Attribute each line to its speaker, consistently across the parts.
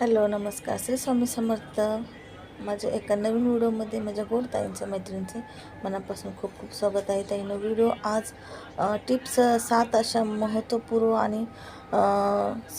Speaker 1: Hello नमस्कार. श्री स्वामी समर्थ. माझ्या एका नवीन व्हिडिओमध्ये माझ्या गोड ताईंच्या मैत्रिणीचे मनापासून खूप खूप स्वागत आहे. ताईनं व्हिडिओ आज टिप्स सात अशा महत्त्वपूर्व आणि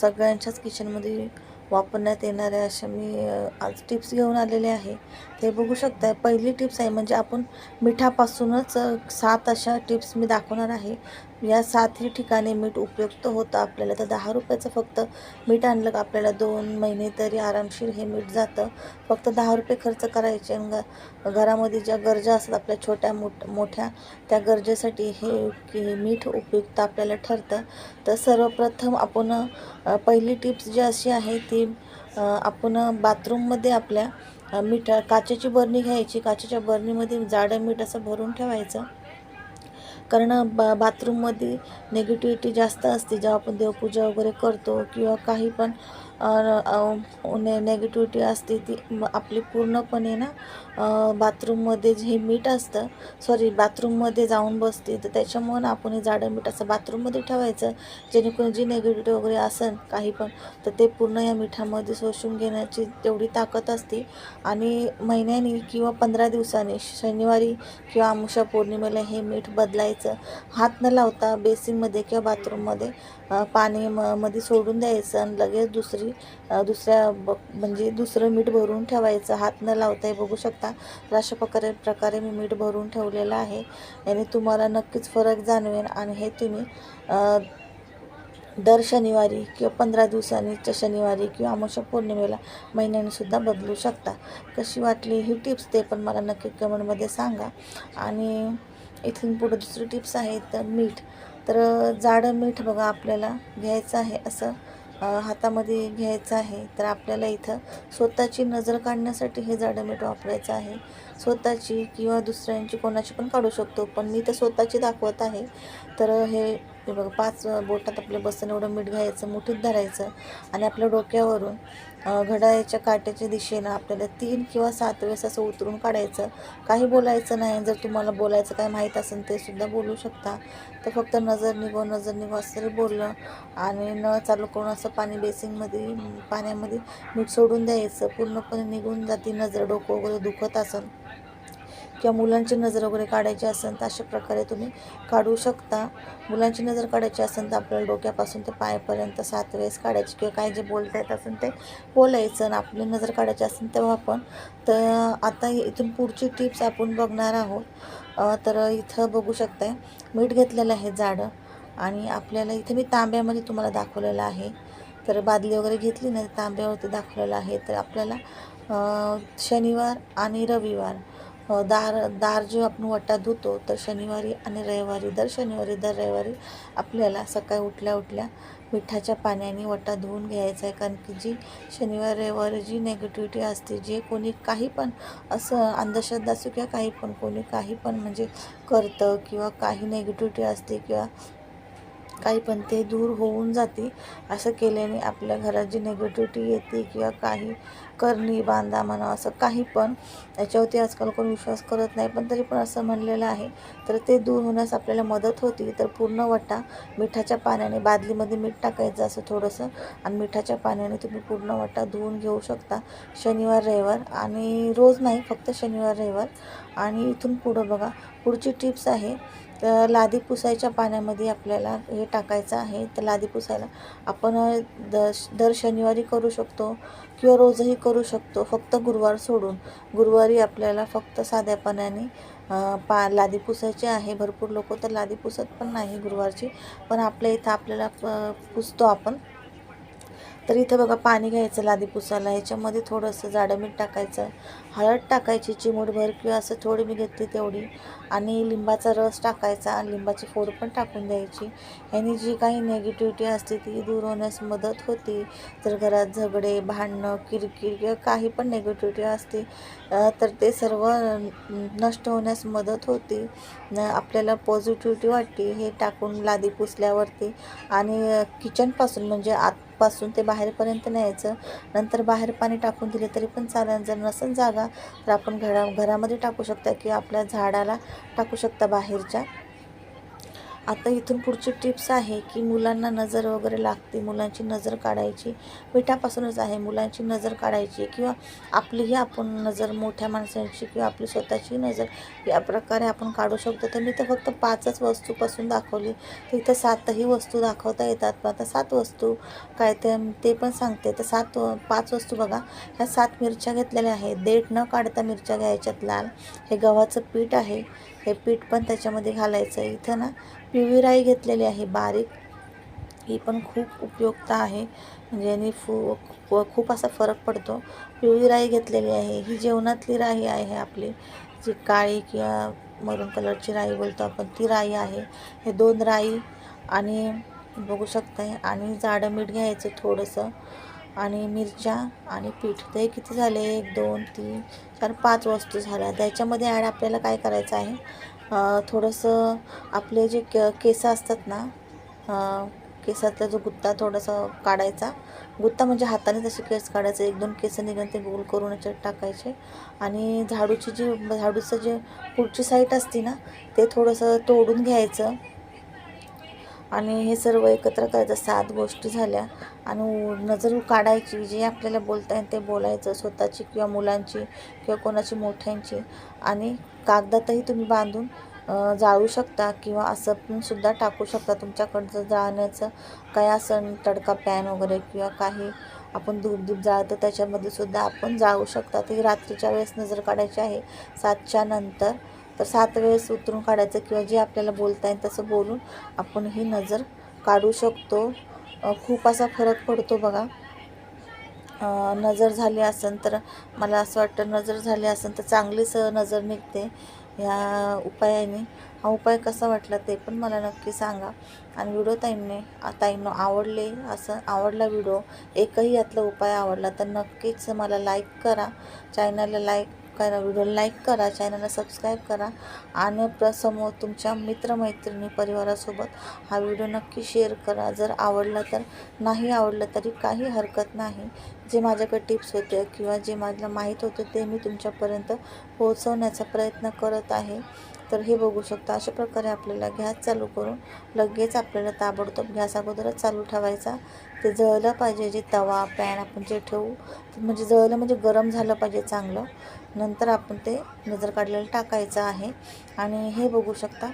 Speaker 1: सगळ्यांच्याच किचनमध्ये वापरण्यात येणाऱ्या अशा मी आज टिप्स घेऊन आलेले आहे. ते बघू शकताय. पहिली टिप्स आहे म्हणजे आपण मिठापासूनच सात अशा टिप्स मी दाखवणार आहे. या सातही ठिकाणी मीठ उपयुक्त होतं आपल्याला. तर दहा रुपयाचं फक्त मीठ आणलं का आपल्याला दोन महिने तरी आरामशीर हे मीठ जातं. फक्त दहा रुपये खर्च करायचे आणि घरामध्ये ज्या गरजा असतात आपल्या छोट्या मोठ मोठ्या त्या गरजेसाठी हे की मीठ उपयुक्त आपल्याला ठरतं. तर सर्वप्रथम आपण पहिली टिप्स जी अशी आहे ती आपण बाथरूममध्ये आपल्या अ, मीठ काचेची बरणी घ्यायची. काचेच्या बरणीमध्ये जाडं मीठ असं भरून ठेवायचं. कारण बा बाथरूममध्ये निगेटिव्हिटी जास्त असते. जेव्हा आपण देवपूजा वगैरे करतो किंवा काही पण ने नेगेटिव्हिटी असते ती आपली पूर्णपणे ना बाथरूममध्ये जे मीठ असतं सॉरी बाथरूममध्ये जाऊन बसते तर त्याच्यामुळं ना आपण हे जाडं मीठ असं बाथरूममध्ये ठेवायचं जेणेकरून जी नेगेटिव्हिटी वगैरे असेल काही पण तर ते पूर्ण या मिठामध्ये शोषून घेण्याची तेवढी ताकद असते. आणि महिन्यानी किंवा पंधरा दिवसांनी शनिवारी किंवा अमुषा पौर्णिमेला हे मीठ बदलायचं हात न लावता बेसिनमध्ये किंवा बाथरूममध्ये पाणी म मध्ये सोडून द्यायचं आणि लगेच दुसरी अ, दुसऱ्या ब म्हणजे दुसरं मीठ भरून ठेवायचं. हात न लावता हे बघू शकता. तर अशा प्रकारे प्रकारे मी मीठ भरून ठेवलेलं आहे. याने तुम्हाला नक्कीच फरक जाणवेन आणि हे तुम्ही दर शनिवारी किंवा पंधरा दिवसांनीच्या शनिवारी किंवा अमावस्या पौर्णिमेला महिन्यानेसुद्धा बदलू शकता. कशी वाटली ही टिप्स ते पण मला नक्की कमेंटमध्ये सांगा. आणि इथून पुढे दुसरी टिप्स आहेत तर मीठ. तर जाडं मीठ बघा आपल्याला घ्यायचं आहे असं. हातामध्ये घ्यायचं आहे तर आपल्याला इथं स्वतःची नजर काढण्यासाठी हे जाडं मीठ वापरायचं आहे. स्वतःची किंवा दुसऱ्यांची कोणाची पण काढू शकतो पण मी तर स्वतःची दाखवत आहे. तर हे हे बघा पाच बोटात आपल्या बसन एवढं मीठ घ्यायचं मुठीत धरायचं आणि आपल्या डोक्यावरून घड्याळ्याच्या काट्याच्या दिशेनं आपल्याला तीन किंवा सात वेळेस असं उतरून काढायचं. काही बोलायचं नाही जर तुम्हाला बोलायचं काय माहीत असेल ते सुद्धा बोलू शकता. तर फक्त नजर निघो नजर निघो असं तरी बोललं आणि नळ चालू करून असं पाणी बेसिनमध्ये पाण्यामध्ये मीठ सोडून द्यायचं. पूर्णपणे निघून जाते नजर डोकं वगैरे दुखत असेल किंवा मुलांची नजर वगैरे काढायची असेल तर अशा प्रकारे तुम्ही काढू शकता. मुलांची नजर काढायची असेल तर आपल्याला डोक्यापासून ते पायापर्यंत सात वेळेस काढायची किंवा काय जे बोलता येत असेल ते बोलायचं आणि आपली नजर काढायची असेल तेव्हा आपण तर आता इथून पुढची टिप्स आपण बघणार आहोत. तर इथं बघू शकताय मीठ घेतलेलं आहे जाडं आणि आपल्याला इथे मी तांब्यामध्ये तुम्हाला दाखवलेलं आहे. तर बादली वगैरे घेतली ना तांब्यावरती दाखवलेलं आहे. तर आपल्याला शनिवार आणि रविवार दार दार जो आपण वटा धुतो तर शनिवारी आणि रविवारी दर शनिवारी दर रविवारी आपल्याला सकाळी उठल्या उठल्या मिठाच्या पाण्याने वटा धुवून घ्यायचा आहे. कारण की जी शनिवार रविवारी जी नेगेटिव्हिटी असते जे कोणी काही पण असं अंधश्रद्धा असू किंवा काही पण कोणी काही पण म्हणजे करतं किंवा काही नेगेटिव्हिटी असते किंवा काही पण ते दूर होऊन जाते असं केल्याने आपल्या घरात जी निगेटिव्हिटी येते किंवा काही करणी बांधा म्हणा असं काही पण याच्यावरती आजकाल कोण विश्वास करत नाही. पण तरी पण असं म्हणलेलं आहे. तर ते दूर होण्यास आपल्याला मदत होती. तर पूर्ण वटा मिठाच्या पाण्याने बादलीमध्ये मीठ टाकायचं असं थोडंसं आणि मिठाच्या पाण्याने तुम्ही पूर्ण वटा धुवून घेऊ शकता शनिवार रविवार आणि रोज नाही फक्त शनिवार रविवार. आणि इथून पुढं बघा पुढची टिप्स आहे तर लादी पुसायच्या पाण्यामध्ये आपल्याला हे टाकायचं आहे. तर लादी पुसायला आपण द दर शनिवारी करू शकतो किंवा रोजही करू शकतो फक्त गुरुवार सोडून. गुरुवारी आपल्याला फक्त साध्या पाण्याने पा लादी पुसायची आहे. भरपूर लोक तर लादी पुसत पण नाही गुरुवारची. पण आपल्या इथं आपल्याला पुसतो आपण. तर इथं बघा पाणी घ्यायचं लादी पुसायला. ह्याच्यामध्ये थोडंसं जाडं मीठ टाकायचं हळद टाकायची चिमूटभर किंवा असं थोडी मी घेतली तेवढी. आणि लिंबाचा रस टाकायचा लिंबाची फोड पण टाकून द्यायची. ह्यानी जी काही नेगेटिव्हिटी असते ती दूर होण्यास मदत होते. तर घरात झगडे भांडणं किरकिर किंवा काही पण नेगेटिव्हिटी असते तर ते सर्व नष्ट होण्यास मदत होते. न आपल्याला पॉझिटिव्हिटी वाटते. हे टाकून लादी पुसल्यावरती. आणि किचनपासून म्हणजे आत आतपासून ते बाहेरपर्यंत न्यायचं. नंतर बाहेर पाणी टाकून दिले तरी पण चालेल. जर नसेल जागा तर आपण घरा घरामध्ये टाकू शकता किंवा आपल्या झाडाला टाकू शकता बाहेरच्या. आता इथून पुढची टिप्स आहे की मुलांना नजर वगैरे लागते मुलांची नजर काढायची. मिठापासूनच आहे मुलांची नजर काढायची किंवा आपलीही आपण नजर मोठ्या माणसांची किंवा आपली स्वतःची नजर या प्रकारे आपण काढू शकतो. तर मी तर फक्त पाचच वस्तूपासून दाखवली. तर इथं सातही वस्तू दाखवता येतात. पण आता सात वस्तू काय ते ते पण सांगते. तर सात पाच वस्तू बघा. ह्या सात मिरच्या घेतलेल्या आहेत. देठ न काढता मिरच्या घ्यायच्यात लाल. हे गव्हाचं पीठ आहे. हे पीठ पण त्याच्यामध्ये घालायचं. इथं ना पिवळी राई घेतलेली आहे बारीक. ही पण खूप उपयुक्त आहे. म्हणजे याने फू खूप असा फरक पडतो. पिवळी राई घेतलेली आहे. ही जेवणातली राई आहे आपली. जी काळी किंवा मरून कलरची राई बोलतो आपण ती राई आहे. हे दोन राई आणि बघू शकताय. आणि जाडं मीठ घ्यायचं थोडंसं. आणि मिरच्या आणि पीठ. तर हे किती झाले? एक दोन तीन चार पाच वस्तू झाल्या. त्याच्यामध्ये ॲड आपल्याला काय करायचं आहे? थोडंसं आपले जे के केस असतात ना केसातला जो गुत्ता थोडासा काढायचा. गुत्ता म्हणजे हाताने तसे केस काढायचे. एक दोन केस निघून ते गोल करून याच्यात टाकायचे. आणि झाडूची जी झाडूचं जे पुढची साईट असते ना ते थोडंसं तोडून घ्यायचं. आणि हे सर्व एकत्र करायचं. सात गोष्टी झाल्या. आणि नजर काढायची जे आपल्याला बोलता येईल ते बोलायचं स्वतःची किंवा मुलांची किंवा कोणाची मोठ्यांची. आणि कागदातही तुम्ही बांधून जाळू शकता किंवा असं पण सुद्धा टाकू शकता. तुमच्याकडचं जाळण्याचं काय असं तडका पॅन वगैरे किंवा काही आपण धूप धूप जाळतो त्याच्यामध्ये सुद्धा आपण जाळू शकता. ती रात्रीच्या वेळेस नजर काढायची आहे. सातच्या नंतर तर सात वेळेस उतरून काढायचं किंवा जे आपल्याला बोलता येईल तसं बोलून आपण ही नजर काढू शकतो. खूप असा फरक पडतो बघा. नजर झाली असेल तर मला असं वाटतं नजर झाली असेल तर चांगलीच नजर निघते ह्या उपायाने. हा उपाय कसा वाटला ते पण मला नक्की सांगा. आणि व्हिडिओ ताईंने ताईंनो आवडले असं आवडला व्हिडिओ एकही यातला उपाय आवडला तर नक्कीच मला लाईक करा. चॅनलला लाईक करा व्हिडिओला लाईक करा चॅनलला सबस्क्राईब करा आणि प्रसमोर तुमच्या मित्रमैत्रिणी परिवारासोबत हा व्हिडिओ नक्की शेअर करा. जर आवडला तर नाही आवडलं तरी काही हरकत नाही. जे माझ्याकडे टिप्स होते किंवा जे मला माहीत होतं ते मी तुमच्यापर्यंत पोहोचवण्याचा प्रयत्न करत आहे. तर हे बघू शकता अशा प्रकारे आपल्याला गॅस चालू करून लगेच आपल्याला ताबडतोब गॅस अगोदरच चालू ठेवायचा. ते जळलं पाहिजे जे तवा पॅन आपण जे ठेवू म्हणजे जळलं म्हणजे गरम झालं पाहिजे चांगलं. नंतर आपण ते नजर काढलेलं टाकायचं आहे. आणि हे बघू शकता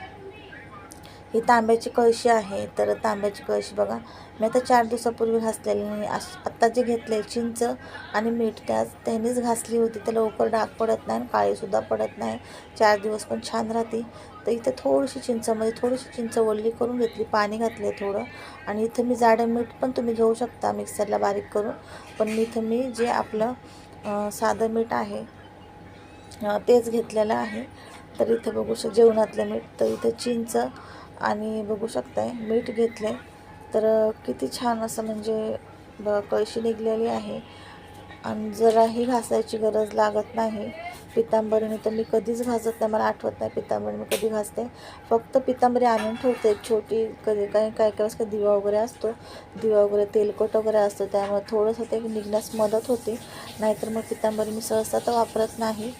Speaker 1: ही तांब्याची कळशी आहे. तर तांब्याची कळशी बघा. मी आता चार दिवसापूर्वी घासलेली नाही. अश आत्ता जे घेतले चिंच आणि मीठ त्याच त्यानेच घासली होती. तर लवकर डाग पडत नाही आणि काळीसुद्धा पडत नाही. चार दिवस पण छान राहते. तर इथं थोडीशी चिंचामध्ये थोडीशी चिंच ओल्ली करून घेतली. पाणी घातले थोडं. आणि इथं मी जाडं मीठ पण तुम्ही घेऊ शकता मिक्सरला बारीक करून. पण इथं मी जे आपलं साधं मीठ आहे तेच घेतलेलं आहे. तर इथं बघू शक जेवणातलं मीठ. तर इथं चिंच आणि बघू शकताय मीठ घेतले तर किती छान असं म्हणजे ब कळशी निघलेली आहे. आणि जराही घासायची गरज लागत नाही. पितांबरीने तर मी कधीच घासत नाही. मला आठवत नाही पितांबरी मी कधी घासते. फक्त पितांबरी आणून ठेवते. एक छोटी कधी काही काय काय वेळेस काही दिवा वगैरे असतो. दिवा वगैरे तेलकट वगैरे असतो. त्यामुळे थोडंसं ते निघण्यास मदत होते. नाहीतर मग पितांबरी मी सहसा तर वापरत नाही.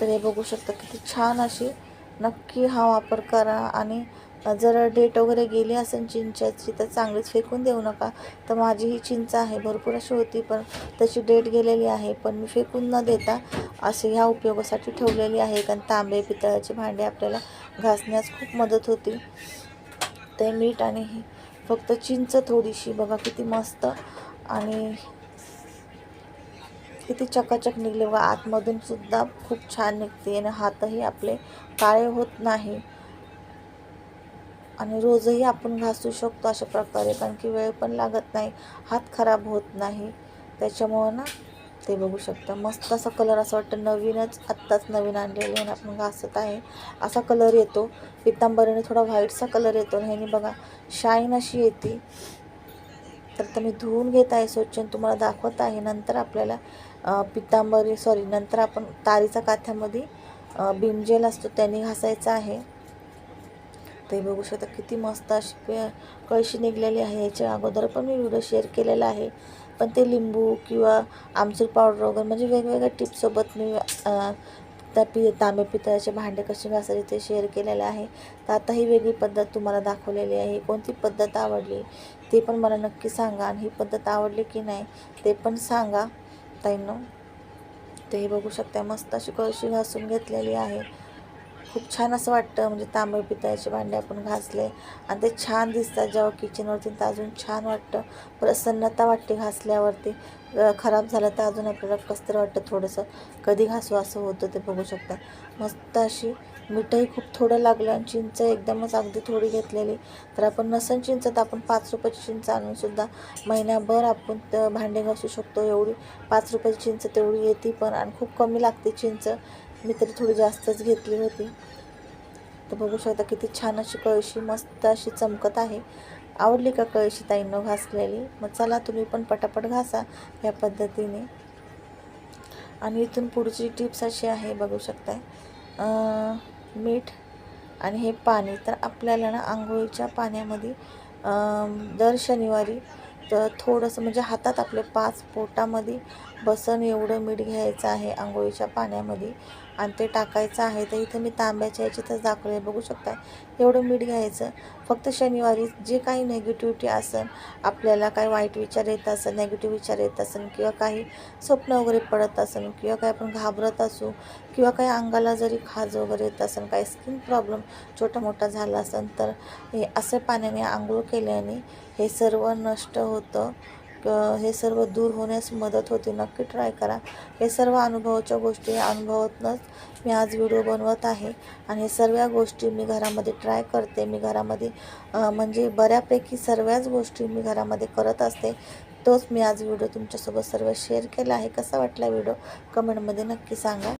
Speaker 1: तर हे बघू शकता किती छान अशी नक्की हा वापर करा आणि जर डेट वगैरे गेली असेल चिंचाची तर चांगलीच फेकून देऊ नका. तर माझी ही चिंच आहे भरपूर अशी होती पण त्याची डेट गेलेली आहे पण मी फेकून न देता असे ह्या उपयोगासाठी ठेवलेली आहे कारण तांबे पितळाचे भांडे आपल्याला घासण्यास खूप मदत होती. ते मीठ आणि हे फक्त चिंच थोडीशी बघा किती मस्त आणि किती चकाचक निघले. व आतमधून सुद्धा खूप छान निघते आणि हातही आपले काळे होत नाही. आणि रोजही आपण घासू शकतो अशा प्रकारे कारण की वेळ पण लागत नाही हात खराब होत नाही. त्याच्यामुळं ना ते बघू शकता. मस्त असा कलर असं वाटतं नवीनच आत्ताच नवीन आणलेले आणि आपण घासत आहे. असा कलर येतो. पितांबरीने थोडा व्हाईटचा कलर येतो आणि ह्याने बघा शाईन अशी येते. तर तर मी धुवून घेत आहे स्वच्छ तुम्हाला दाखवत आहे. नंतर आपल्याला पितांबरी सॉरी नंतर आपण तारीचा काथ्यामध्ये बिमजेल असतो त्याने घासायचा आहे. ते बघू शकता किती मस्त अशी पे कळशी निघलेली आहे. याच्या अगोदर पण मी व्हिडिओ शेअर केलेला आहे. पण ते लिंबू किंवा आमचूर पावडर वगैरे म्हणजे वेगवेगळ्या टिप्ससोबत मी त्या पि तांबे पितळाचे भांडे कसे घासायचे ते शेअर केलेलं आहे. तर आता ही वेगळी पद्धत तुम्हाला दाखवलेली आहे. कोणती पद्धत आवडली ते पण मला नक्की सांगा. आणि ही पद्धत आवडली की नाही ते पण सांगा ताईंनो. ते बघू शकता मस्त अशी कळशी घासून घेतलेली आहे. खूप छान असं वाटतं म्हणजे तांबे पितळ्याचे भांडे आपण घासले आणि ते छान दिसतात जेव्हा किचनवरती तर अजून छान वाटतं. प्रसन्नता वाटते घासल्यावरती. खराब झालं तर अजून आपल्याला कसं वाटतं थोडंसं. कधी घासू असं होतं ते बघू शकता. मस्त अशी मिठही खूप थोडं लागलं आणि चिंच एकदमच अगदी थोडी घेतलेली. तर आपण नसन चिंच तर आपण पाच रुपयाची चिंच आणूनसुद्धा महिनाभर महिन्याभर आपण भांडे घासू शकतो. एवढी पाच रुपयाची चिंच तेवढी येते पण आणि खूप कमी लागते चिंच. मी तरी थोडी जास्तच घेतली होती. तर बघू शकता किती छान अशी कळशी मस्त अशी चमकत आहे. आवडली का कळशी ताईनं घासलेली? मग चला तुम्ही पण पटापट घासा या पद्धतीने. आणि इथून पुढची टिप्स अशी आहे बघू शकताय. मीठ आणि हे पाणी. तर आपल्याला ना आंघोळीच्या पाण्यामध्ये दर शनिवारी तर थोडंसं म्हणजे हातात आपले पाच पोटामध्ये बसन एवढं मीठ घ्यायचं आहे आंघोळीच्या पाण्यामध्ये आणि ते टाकायचं आहे तर इथं मी तांब्याच्या याच्यातच दाखवले बघू शकता एवढं मीठ घ्यायचं. फक्त शनिवारी जे काही नेगेटिव्हिटी असेल आपल्याला काही वाईट विचार येत असेल नेगेटिव्ह विचार येत असेल किंवा काही स्वप्न वगैरे पडत असेल किंवा काही आपण घाबरत असू किंवा काही अंगाला जरी खाज वगैरे येत असेल काही स्किन प्रॉब्लेम छोटा मोठा झाला असेल तर हे असं पाण्याने आंघोळ केल्याने हे सर्व नष्ट होतं. हे सर्व दूर होण्यास मदत होते. नक्की ट्राय करा. हे सर्व अनुभवाच्या गोष्टी अनुभवातूनच मी आज व्हिडिओ बनवत आहे. आणि हे सर्व गोष्टी मी घरामध्ये ट्राय करते. मी घरामध्ये म्हणजे बऱ्यापैकी सर्वच गोष्टी मी घरामध्ये करत असते. तोच मी आज व्हिडिओ तुमच्यासोबत सर्व शेअर केला आहे. कसा वाटला व्हिडिओ कमेंटमध्ये नक्की सांगा.